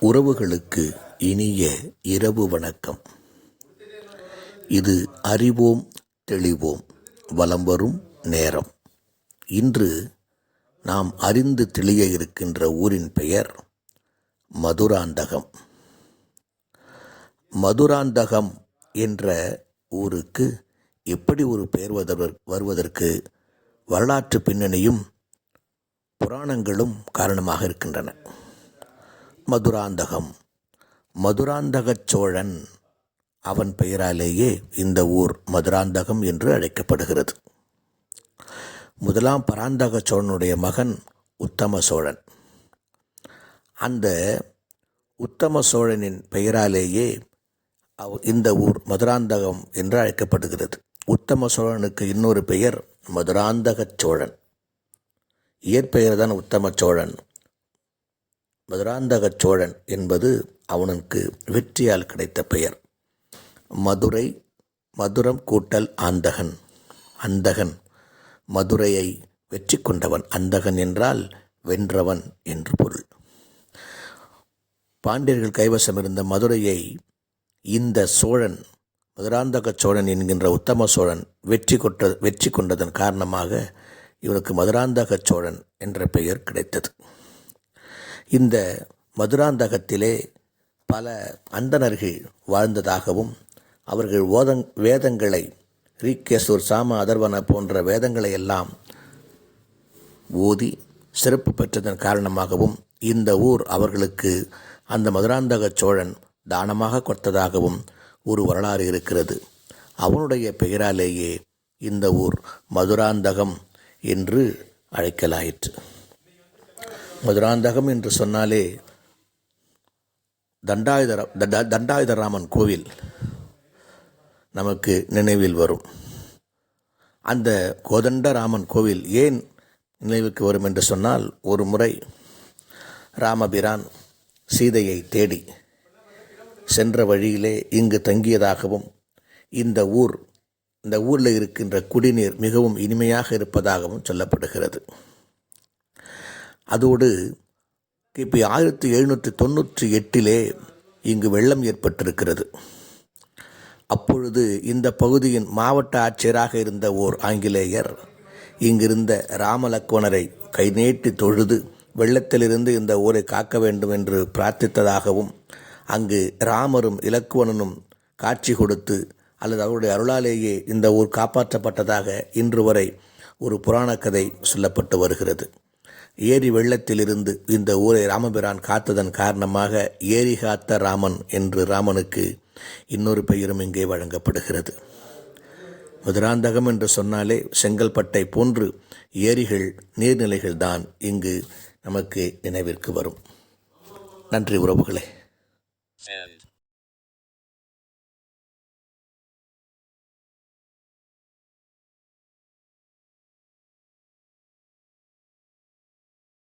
உறவுகளுக்கு இனிய இரவு வணக்கம். இது அறிவோம் தெளிவோம் வலம் வரும் நேரம். இன்று நாம் அறிந்து தெளிய இருக்கின்ற ஊரின் பெயர் மதுராந்தகம். மதுராந்தகம் என்ற ஊருக்கு எப்படி ஒரு பெயர் வருவதற்கு வரலாற்று பின்னணியும் புராணங்களும் காரணமாக இருக்கின்றன. மதுராந்தகம். மதுராந்தகச் சோழன் அவன் பெயராலேயே இந்த ஊர் மதுராந்தகம் என்று அழைக்கப்படுகிறது. முதலாம் பராந்தக சோழனுடைய மகன் உத்தம சோழன். அந்த உத்தம சோழனின் பெயராலேயே அவ்- இந்த ஊர் மதுராந்தகம் என்று அழைக்கப்படுகிறது. உத்தம சோழனுக்கு இன்னொரு பெயர் மதுராந்தகச் சோழன். இயற்பெயர் தான் உத்தம சோழன். மதுராந்தக சோழன் என்பது அவனுக்கு வெற்றியால் கிடைத்த பெயர். மதுரை மதுரம் கூட்டல் ஆந்தகன். அந்தகன் மதுரையை வெற்றி கொண்டவன். அந்தகன் என்றால் வென்றவன் என்று பொருள். பாண்டியர்கள் கைவசம் இருந்த மதுரையை இந்த சோழன் மதுராந்தக சோழன் என்கின்ற உத்தம சோழன் வெற்றி கொட்ட வெற்றி கொண்டதன் காரணமாக இவனுக்கு மதுராந்தக சோழன் என்ற பெயர் கிடைத்தது. இந்த மதுராந்தகத்திலே பல அந்தணர்கள் வாழ்ந்ததாகவும் அவர்கள் ஓதங் வேதங்களை ரீகேசூர் சாம அதர்வன போன்ற வேதங்களை எல்லாம் ஓதி சிறப்பு பெற்றதன் காரணமாகவும் இந்த ஊர் அவர்களுக்கு அந்த மதுராந்தக சோழன் தானமாக கொடுத்ததாகவும் ஒரு வரலாறு இருக்கிறது. அவனுடைய பெயராலேயே இந்த ஊர் மதுராந்தகம் என்று அழைக்கலாயிற்று. மதுராந்தகம் என்று சொன்னாலே தண்டாயுதர தண்டாயுதராமன் கோவில் நமக்கு நினைவில் வரும். அந்த கோதண்டராமன் கோவில் ஏன் நினைவுக்கு வரும் என்று சொன்னால் ஒரு முறை ராமபிரான் சீதையை தேடி சென்ற வழியிலே இங்கு தங்கியதாகவும் இந்த ஊர் இந்த ஊரில் இருக்கின்ற குடிநீர் மிகவும் இனிமையாக இருப்பதாகவும் சொல்லப்படுகிறது. அதோடு கிபி ஆயிரத்தி எழுநூற்றி தொண்ணூற்றி எட்டிலே இங்கு வெள்ளம் ஏற்பட்டிருக்கிறது. அப்பொழுது இந்த பகுதியின் மாவட்ட ஆட்சியராக இருந்த ஓர் ஆங்கிலேயர் இங்கிருந்த ராமலக்வனரை கை நீட்டி தொழுது வெள்ளத்திலிருந்து இந்த ஊரை காக்க வேண்டும் என்று பிரார்த்தித்ததாகவும் அங்கு ராமரும் இலக்குவனனும் காட்சி கொடுத்து அல்லது அவருடைய அருளாலேயே இந்த ஊர் காப்பாற்றப்பட்டதாக இன்று வரை ஒரு புராண கதை சொல்லப்பட்டு வருகிறது. ஏரி வெள்ளத்திலிருந்து இந்த ஊரை ராமபிரான் காத்ததன் காரணமாக ஏரி காத்த ராமன் என்று ராமனுக்கு இன்னொரு பெயரும் இங்கே வழங்கப்படுகிறது. மதுராந்தகம் என்று சொன்னாலே செங்கல்பட்டை போன்று ஏரிகள் நீர்நிலைகள் தான் இங்கு நமக்கு நினைவிற்கு வரும். நன்றி உறவுகளே.